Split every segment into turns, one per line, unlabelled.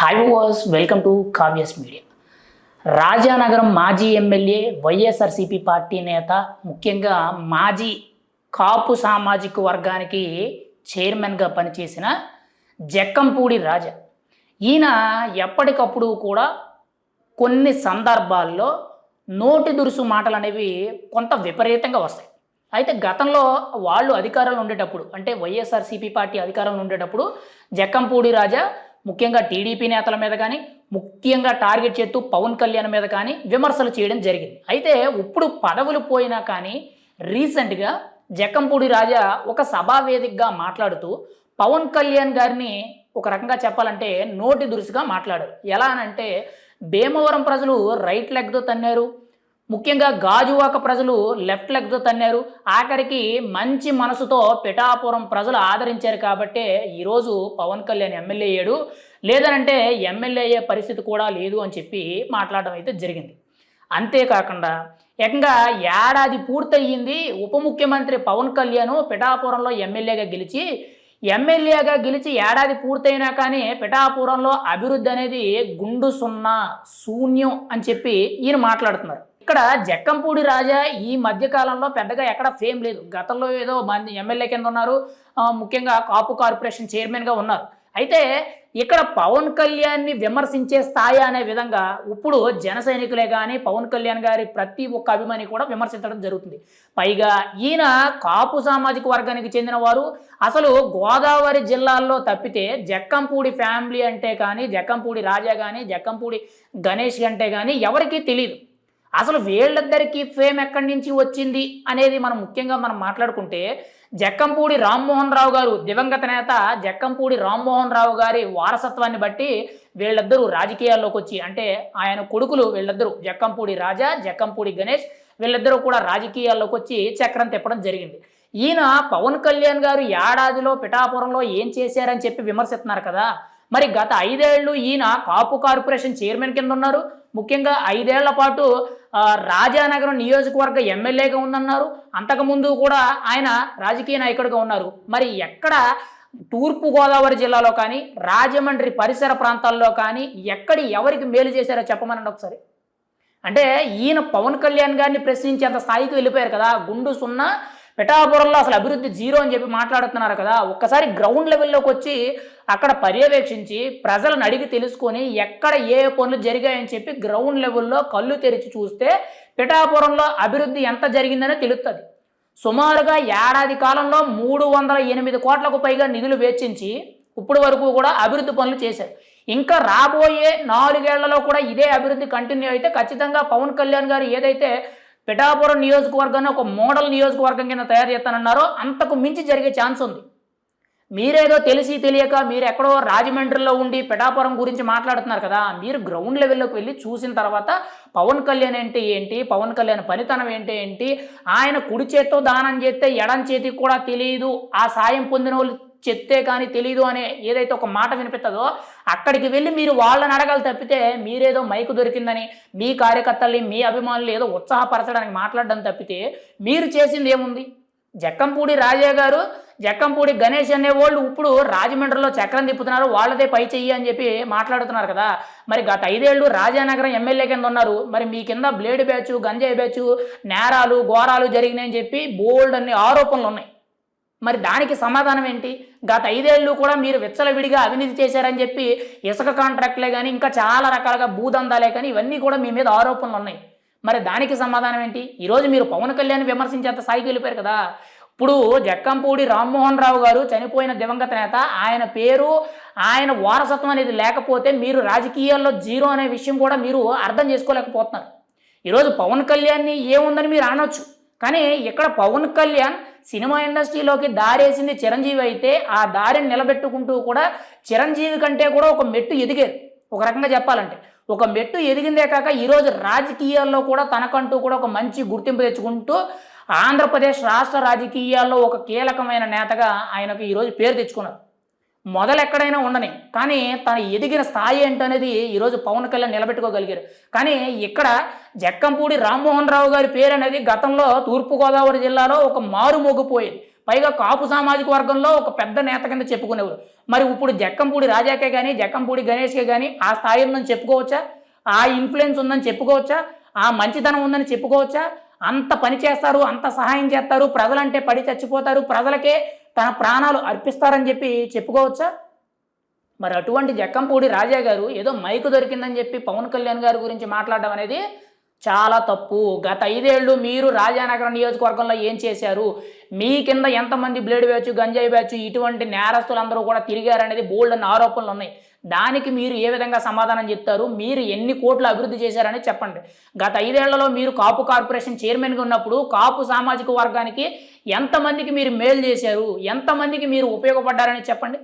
Hi was welcome to Kavya's media Rajanagaram మాజీ MLA YSRCP party నేత ముఖ్యంగా మాజీ కాపు సామాజిక వర్గానికి చైర్మన్గా పనిచేసిన జక్కంపూడి రాజా. ఈయన ఎప్పటికప్పుడు కూడా కొన్ని సందర్భాల్లో నోటి దురుసు మాటలు అనేవి కొంత విపరీతంగా వస్తాయి. అయితే గతంలో వాళ్ళు అధికారంలో ఉండేటప్పుడు అంటే వైఎస్ఆర్సీపీ పార్టీ అధికారంలో ఉండేటప్పుడు జక్కంపూడి రాజా ముఖ్యంగా టీడీపీ నేతల మీద కానీ ముఖ్యంగా టార్గెట్ చేస్తూ పవన్ కళ్యాణ్ మీద కానీ విమర్శలు చేయడం జరిగింది. అయితే ఇప్పుడు పదవులు పోయినా కానీ రీసెంట్గా జకంపూడి రాజా ఒక సభా వేదికగా మాట్లాడుతూ పవన్ కళ్యాణ్ గారిని ఒక రకంగా చెప్పాలంటే నోటి దురుసుగా మాట్లాడారు. ఎలా అనంటే భీమవరం ప్రజలు రైట్ లెగ్తో తన్నారు. ముఖ్యంగా గాజువాక ప్రజలు లెఫ్ట్ లెగ్తో తన్నారు. ఆఖరికి మంచి మనసుతో పిఠాపురం ప్రజలు ఆదరించారు కాబట్టే ఈరోజు పవన్ కళ్యాణ్ ఎమ్మెల్యే అయ్యాడు. లేదనంటే ఎమ్మెల్యే అయ్యే పరిస్థితి కూడా లేదు అని చెప్పి మాట్లాడడం అయితే జరిగింది. అంతేకాకుండా ఏకంగా ఏడాది పూర్తయింది ఉప ముఖ్యమంత్రి పవన్ కళ్యాణ్ పిఠాపురంలో ఎమ్మెల్యేగా గెలిచి ఎమ్మెల్యేగా గెలిచి ఏడాది పూర్తయినా కానీ పిఠాపురంలో అభివృద్ధి అనేది గుండు సున్నా శూన్యం అని చెప్పి ఈయన మాట్లాడుతున్నారు. ఇక్కడ జక్కంపూడి రాజా ఈ మధ్యకాలంలో పెద్దగా ఎక్కడ ఫేమ్ లేదు. గతంలో ఏదో మంది ఎమ్మెల్యే కింద ఉన్నారు. ముఖ్యంగా కాపు కార్పొరేషన్ చైర్మన్గా ఉన్నారు. అయితే ఇక్కడ పవన్ కళ్యాణ్ని విమర్శించే స్థాయి అనే విధంగా ఇప్పుడు జన సైనికులే కానీ పవన్ కళ్యాణ్ గారి ప్రతి ఒక్క అభిమాని కూడా విమర్శించడం జరుగుతుంది. పైగా ఈయన కాపు సామాజిక వర్గానికి చెందిన వారు అసలు గోదావరి జిల్లాల్లో తప్పితే జక్కంపూడి ఫ్యామిలీ అంటే కానీ జక్కంపూడి రాజా కానీ జక్కంపూడి గణేష్ అంటే కానీ ఎవరికీ తెలియదు అసలు వీళ్ళిద్దరికీ ఫేమ్ ఎక్కడి నుంచి వచ్చింది అనేది మనం ముఖ్యంగా మనం మాట్లాడుకుంటే జక్కంపూడి రామ్మోహన్ రావు గారు దివంగత నేత జక్కంపూడి రామ్మోహన్ రావు గారి వారసత్వాన్ని బట్టి వీళ్ళిద్దరూ రాజకీయాల్లోకి వచ్చి అంటే ఆయన కొడుకులు వీళ్ళిద్దరూ జక్కంపూడి రాజా జక్కంపూడి గణేష్ వీళ్ళిద్దరూ కూడా రాజకీయాల్లోకి వచ్చి చక్రం తిప్పడం జరిగింది. ఈయన పవన్ కళ్యాణ్ గారు ఏడాదిలో పిఠాపురంలో ఏం చేశారని చెప్పి విమర్శిస్తున్నారు కదా. మరి గత ఐదేళ్ళు ఈయన కాపు కార్పొరేషన్ చైర్మన్ కింద ఉన్నారు. ముఖ్యంగా ఐదేళ్ళ పాటు రాజానగరం నియోజకవర్గ ఎమ్మెల్యేగా ఉందన్నారు. అంతకుముందు కూడా ఆయన రాజకీయ నాయకుడిగా ఉన్నారు. మరి ఎక్కడ తూర్పు గోదావరి జిల్లాలో కానీ రాజమండ్రి పరిసర ప్రాంతాల్లో కానీ ఎక్కడి ఎవరికి మేలు చేశారో చెప్పమనండి ఒకసారి. అంటే ఈయన పవన్ కళ్యాణ్ గారిని ప్రశ్నించేంత స్థాయికి వెళ్ళిపోయారు కదా. గుండు సున్నా పిఠాపురంలో అసలు అభివృద్ధి జీరో అని చెప్పి మాట్లాడుతున్నారు కదా ఒక్కసారి గ్రౌండ్ లెవెల్లోకి వచ్చి అక్కడ పర్యవేక్షించి ప్రజలను అడిగి తెలుసుకొని ఎక్కడ ఏ పనులు జరిగాయని చెప్పి గ్రౌండ్ లెవెల్లో కళ్ళు తెరిచి చూస్తే పిఠాపురంలో అభివృద్ధి ఎంత జరిగిందనే తెలుస్తుంది సుమారుగా ఏడాది కాలంలో మూడు వందల ఎనిమిది కోట్లకు పైగా నిధులు వెచ్చించి ఇప్పటి వరకు కూడా అభివృద్ధి పనులు చేశారు. ఇంకా రాబోయే నాలుగేళ్ళలో కూడా ఇదే అభివృద్ధి కంటిన్యూ అయితే ఖచ్చితంగా పవన్ కళ్యాణ్ గారు ఏదైతే పిఠాపురం నియోజకవర్గాన్ని ఒక మోడల్ నియోజకవర్గం కింద తయారు చేస్తానన్నారో. అంతకు మించి జరిగే ఛాన్స్ ఉంది. మీరేదో తెలిసి తెలియక మీరు ఎక్కడో రాజమండ్రిలో ఉండి పిఠాపురం గురించి మాట్లాడుతున్నారు కదా మీరు గ్రౌండ్ లెవెల్లోకి వెళ్ళి చూసిన తర్వాత పవన్ కళ్యాణ్ అంటే ఏంటి పవన్ కళ్యాణ్ పనితనం ఏంటి ఏంటి ఆయన కుడి చేత్తో దానం చేస్తే ఎడం చేతికి కూడా తెలియదు ఆ సాయం పొందిన వాళ్ళు చెప్తే కానీ తెలియదు అనే ఏదైతే ఒక మాట వినిపిస్తుందో అక్కడికి వెళ్ళి మీరు వాళ్ళని అడగాలి తప్పితే మీరేదో మైకు దొరికిందని మీ కార్యకర్తల్ని మీ అభిమానులు ఏదో ఉత్సాహపరచడానికి మాట్లాడడం తప్పితే మీరు చేసింది ఏముంది? జక్కంపూడి రాజా గారు జక్కంపూడి గణేష్ అనేవాళ్ళు ఇప్పుడు రాజమండ్రిలో చక్రం తిప్పుతున్నారు వాళ్ళదే పై చెయ్యి అని చెప్పి మాట్లాడుతున్నారు కదా. మరి గత ఐదేళ్ళు రాజానగరం ఎమ్మెల్యే కింద ఉన్నారు. మరి మీ కింద బ్లేడ్ బ్యాచ్ గంజాయి బ్యాచ్ నేరాలు ఘోరాలు జరిగినాయని చెప్పి బోల్డ్ అన్ని ఆరోపణలు ఉన్నాయి. మరి దానికి సమాధానం ఏంటి? గత ఐదేళ్ళు కూడా మీరు విచ్చలవిడిగా అవినీతి చేశారని చెప్పి ఇసుక కాంట్రాక్ట్లే కానీ ఇంకా చాలా రకాలుగా భూదందాలే కానీ ఇవన్నీ కూడా మీ మీద ఆరోపణలు ఉన్నాయి. మరి దానికి సమాధానం ఏంటి? ఈరోజు మీరు పవన్ కళ్యాణ్ విమర్శించేంత స్థాయికి వెళ్ళిపోయారు కదా. ఇప్పుడు జక్కంపూడి రామ్మోహన్ రావు గారు చనిపోయిన దివంగత నేత ఆయన పేరు ఆయన వారసత్వం అనేది లేకపోతే మీరు రాజకీయాల్లో జీరో అనే విషయం కూడా మీరు అర్థం చేసుకోలేకపోతున్నారు. ఈరోజు పవన్ కళ్యాణ్ని ఏముందని మీరు అనొచ్చు. కానీ ఇక్కడ పవన్ కళ్యాణ్ సినిమా ఇండస్ట్రీలోకి దారేసింది చిరంజీవి అయితే ఆ దారిని నిలబెట్టుకుంటూ కూడా చిరంజీవి కంటే కూడా ఒక మెట్టు ఎదిగారు. ఒక రకంగా చెప్పాలంటే ఒక మెట్టు ఎదిగిందే కాక ఈరోజు రాజకీయాల్లో కూడా తనకంటూ కూడా ఒక మంచి గుర్తింపు తెచ్చుకుంటూ ఆంధ్రప్రదేశ్ రాష్ట్ర రాజకీయాల్లో ఒక కీలకమైన నేతగా ఆయనకు ఈరోజు పేరు తెచ్చుకున్నారు. మొదలు ఎక్కడైనా ఉండని. కానీ తన ఎదిగిన స్థాయి ఏంటనేది ఈరోజు పవన్ కళ్యాణ్ నిలబెట్టుకోగలిగారు. కానీ ఇక్కడ జక్కంపూడి రామ్మోహన్ రావు గారి పేరు అనేది గతంలో తూర్పుగోదావరి జిల్లాలో ఒక మారుమోగిపోయింది పైగా కాపు సామాజిక వర్గంలో ఒక పెద్ద నేత కింద చెప్పుకునేవారు. మరి ఇప్పుడు జక్కంపూడి రాజాకే కానీ జక్కంపూడి గణేష్కే కానీ ఆ స్థాయి ఉందని చెప్పుకోవచ్చా? ఆ ఇన్ఫ్లుయెన్స్ ఉందని చెప్పుకోవచ్చా? ఆ మంచితనం ఉందని చెప్పుకోవచ్చా? అంత పని చేస్తారు అంత సహాయం చేస్తారు ప్రజలంటే పడి చచ్చిపోతారు ప్రజలకే తన ప్రాణాలు అర్పిస్తారని చెప్పి చెప్పుకోవచ్చా? మరి అటువంటి జక్కంపూడి రాజా గారు ఏదో మైకు దొరికిందని చెప్పి పవన్ కళ్యాణ్ గారి గురించి మాట్లాడడం అనేది చాలా తప్పు. గత ఐదేళ్ళు మీరు రాజానగరం నియోజకవర్గంలో ఏం చేశారు? మీ కింద ఎంతమంది బ్లేడ్ బ్యాచ్ గంజాయి బ్యాచ్ ఇటువంటి నేరస్తులందరూ కూడా తిరిగారనేది బోల్డ్ అన్న ఆరోపణలు ఉన్నాయి. దానికి మీరు ఏ విధంగా సమాధానం చెప్తారు? మీరు ఎన్ని కోట్లు అభివృద్ధి చేశారని చెప్పండి. గత ఐదేళ్ళలో మీరు కాపు కార్పొరేషన్ చైర్మన్గా ఉన్నప్పుడు కాపు సామాజిక వర్గానికి ఎంతమందికి మీరు మేలు చేశారు? ఎంతమందికి మీరు ఉపయోగపడ్డారని చెప్పండి.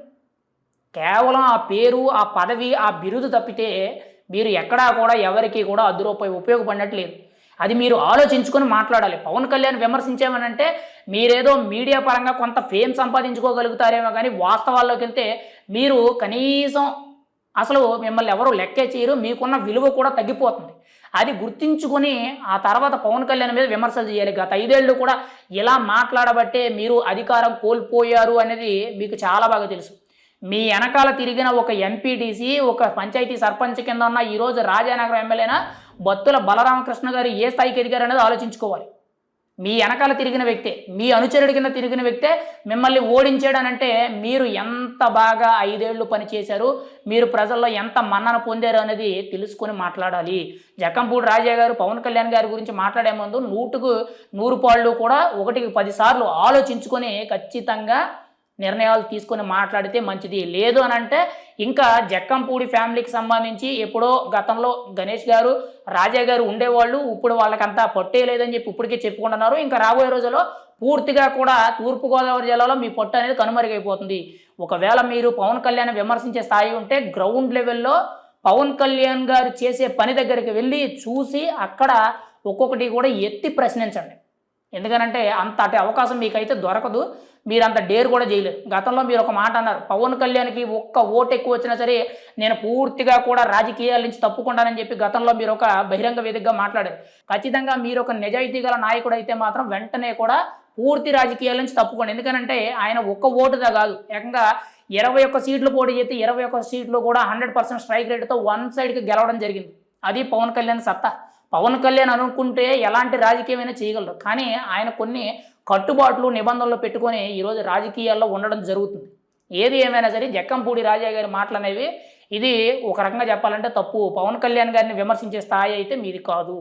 కేవలం ఆ పేరు ఆ పదవి ఆ బిరుదు తప్పితే మీరు ఎక్కడా కూడా ఎవరికి కూడా అర్ధ రూపాయి ఉపయోగపడినట్లేదు. అది మీరు ఆలోచించుకొని మాట్లాడాలి. పవన్ కళ్యాణ్ విమర్శించామనంటే మీరేదో మీడియా పరంగా కొంత ఫేమ్ సంపాదించుకోగలుగుతారేమో కానీ వాస్తవాల్లోకి వెళ్తే మీరు కనీసం అసలు మిమ్మల్ని ఎవరు లెక్కే చేయరు మీకున్న విలువ కూడా తగ్గిపోతుంది. అది గుర్తించుకొని ఆ తర్వాత పవన్ కళ్యాణ్ మీద విమర్శలు చేయాలి. గత ఐదేళ్ళు కూడా ఇలా మాట్లాడబట్టే మీరు అధికారం కోల్పోయారు అనేది మీకు చాలా బాగా తెలుసు. మీ వెనకాల తిరిగిన ఒక ఎంపీటీసీ ఒక పంచాయతీ సర్పంచ్ కింద ఉన్న ఈరోజు రాజానగరం ఎమ్మెల్యేనా బత్తుల బలరామకృష్ణ గారు ఏ స్థాయికి ఎదిగారు అనేది ఆలోచించుకోవాలి. మీ వెనకాల తిరిగిన వ్యక్తే మీ అనుచరుడి కింద తిరిగిన వ్యక్తే మిమ్మల్ని ఓడించాడనంటే మీరు ఎంత బాగా ఐదేళ్ళు పని చేశారు మీరు ప్రజల్లో ఎంత మన్నన పొందారు అనేది తెలుసుకొని మాట్లాడాలి. జక్కంపూడి రాజా గారు పవన్ కళ్యాణ్ గారి గురించి మాట్లాడే ముందు నూటుకు నూరు పాళ్ళు కూడా ఒకటికి పదిసార్లు ఆలోచించుకొని ఖచ్చితంగా నిర్ణయాలు తీసుకొని మాట్లాడితే మంచిది. లేదు అని అంటే ఇంకా జక్కంపూడి ఫ్యామిలీకి సంబంధించి ఎప్పుడో గతంలో గణేష్ గారు రాజా గారు ఉండేవాళ్ళు. ఇప్పుడు వాళ్ళకంతా పట్టే లేదని చెప్పి ఇప్పటికే చెప్పుకుంటున్నారు. ఇంకా రాబోయే రోజుల్లో పూర్తిగా కూడా తూర్పుగోదావరి జిల్లాలో మీ పొట్టు అనేది కనుమరుగైపోతుంది. ఒకవేళ మీరు పవన్ కళ్యాణ్ విమర్శించే స్థాయి ఉంటే గ్రౌండ్ లెవెల్లో పవన్ కళ్యాణ్ గారు చేసే పని దగ్గరికి వెళ్ళి చూసి అక్కడ ఒక్కొక్కటి కూడా ఎత్తి ప్రశ్నించండి. ఎందుకనంటే అంత అటు అవకాశం మీకైతే దొరకదు. మీరు అంత డేర్ కూడా చేయలేరు. గతంలో మీరు ఒక మాట అన్నారు పవన్ కళ్యాణ్కి ఒక్క ఓటు ఎక్కువ వచ్చినా సరే నేను పూర్తిగా కూడా రాజకీయాల నుంచి తప్పుకుంటానని చెప్పి గతంలో మీరు ఒక బహిరంగ వేదికగా మాట్లాడారు. ఖచ్చితంగా మీరు ఒక నిజాయితీ గల నాయకుడు అయితే మాత్రం వెంటనే కూడా పూర్తి రాజకీయాల నుంచి తప్పుకోండి. ఎందుకనంటే ఆయన ఒక్క ఓటుదా కాదు ఏకంగా ఇరవై ఒక్క సీట్లు పోటీ చేస్తే ఇరవై ఒక్క సీట్లు కూడా హండ్రెడ్ పర్సెంట్ స్ట్రైక్ రేట్తో వన్ సైడ్కి గెలవడం జరిగింది. అది పవన్ కళ్యాణ్ సత్తా. పవన్ కళ్యాణ్ అనుకుంటే ఎలాంటి రాజకీయమైనా చేయగలరు కానీ ఆయన కొన్ని కట్టుబాట్లు నిబంధనలు పెట్టుకొని ఈరోజు రాజకీయాల్లో ఉండడం జరుగుతుంది. ఏది ఏమైనా సరే జక్కంపూడి రాజా గారి మాటలు అనేవి ఇది ఒక రకంగా చెప్పాలంటే తప్పు. పవన్ కళ్యాణ్ గారిని విమర్శించే స్థాయి అయితే మీది కాదు.